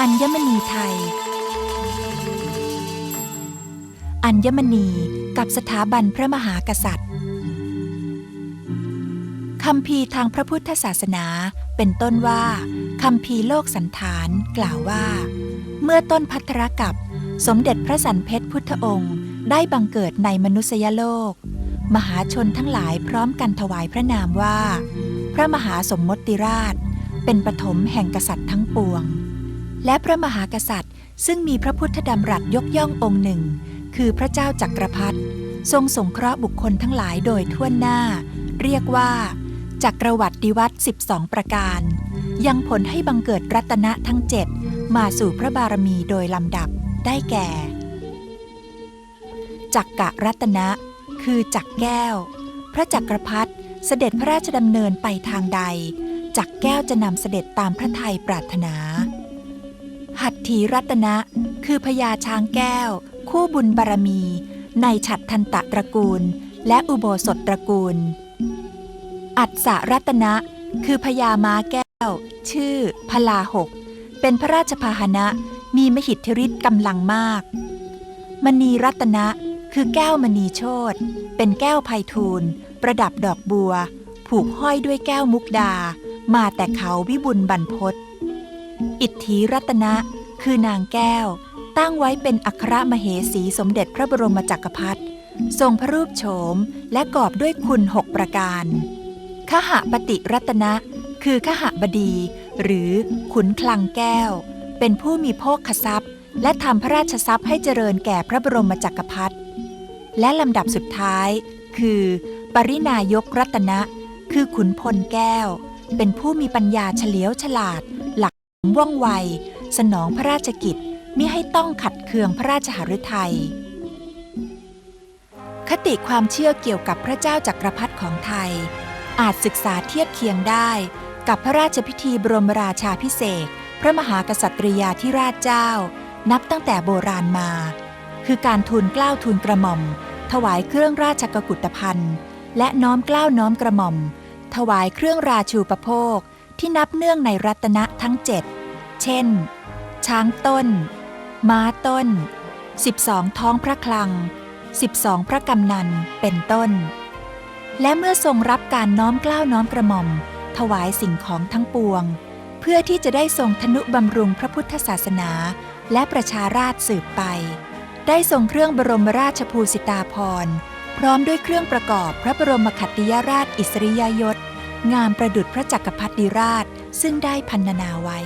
อัญมณีไทย อัญมณีกับสถาบันพระมหากษัตริย์คำพีทางพระพุทธศาสนาเป็นต้นว่าคำพีโลกสันฐานกล่าวว่า เมื่อต้นพัทรกับสมเด็จพระสันเพชรพุทธองค์ได้บังเกิดในมนุษยโลก มหาชนทั้งหลายพร้อมกันถวายพระนามว่า พระมหาสมมติราช เป็นปฐมแห่งกษัตริย์ทั้งปวง และพระมหากษัตริย์ ซึ่งมีพระพุทธดำรัสยกย่ององค์หนึ่ง คือพระเจ้าจักรพรรดิทรงสงเคราะห์บุคคลทั้งหลายโดยทั่วหน้า เรียกว่า จักรวรรดิวัตร12 ประการ ยังผลให้บังเกิดรัตนะทั้งเจ็ดมาสู่พระบารมีโดยลำดับได้แก่ จักกะรัตนะ คือจักแก้ว พระจักรพรรดิเสด็จพระราชดำเนินไปทางใด จักแก้วจะนำเสด็จตามพระทัยปรารถนา หัตถีรัตนะ คือพญาช้างแก้ว คู่บุญบารมี ในฉัตรทันตะตระกูล และอุโบสถตระกูล อัศรัตนะ คือพญาม้าแก้ว ชื่อ พลาหก เป็นพระราชพาหนะ มีมหิทธิฤทธิ์กำลังมาก มณีรัตนะ คือแก้วมณีโชตเป็นแก้วไพฑูรย์ประดับดอกบัว ผูกห้อยด้วยแก้วมุกดา มาแต่เขาวิบุญบรรพศอิทธิรัตนะ คือนางแก้ว ตั้งไว้เป็นอัครมเหสีสมเด็จพระบรมจักรพรรดิทรงพระรูปโฉมและกอบด้วยคุณหกประการขหปฏิรัตนะ คือขหบดี หรือขุนคลังแก้ว เป็นผู้มีโภคทรัพย์ และทำพระราชทรัพย์ให้เจริญแก่พระบรมจักรพรรดิและลำดับสุดท้าย คือ ปรินายกรัตนะ คือขุนพลแก้ว เป็นผู้มีปัญญาเฉลียวฉลาด หลักว่องไว สนองพระราชกิจมิให้ต้องขัดเคืองพระราชหฤทัย คติความเชื่อเกี่ยวกับพระเจ้าจักรพรรดิของไทย อาจศึกษาเทียบเคียงได้กับพระราชพิธีบรมราชาพิเศษพระมหากษัตริยาธิราชเจ้า นับตั้งแต่โบราณมา คือการทูลกล้าวทูลกระหม่อม ถวายเครื่องราชกกุฏภัณฑ์ และน้อมกล้าวน้อมกระหม่อม ถวายเครื่องราชูปโภคที่นับเนื่องในรัตนะทั้งเจ็ดเช่น ช้างต้น ม้าต้น 12 ท้องพระคลัง 12 พระกำนัน เป็นต้น และเมื่อทรงรับการน้อมเกล้าน้อมกระหม่อม ถวายสิ่งของทั้งปวง เพื่อที่จะได้ทรงทนุบำรุงพระพุทธศาสนา และประชาราชสืบไป ได้ทรงเครื่องบรมราชภูสิตาภรณ์ พร้อมด้วยเครื่องประกอบพระบรมขัตติยราชอิสริยยศ งามประดุจพระจักรพรรดิราชซึ่งได้พันนานาไว้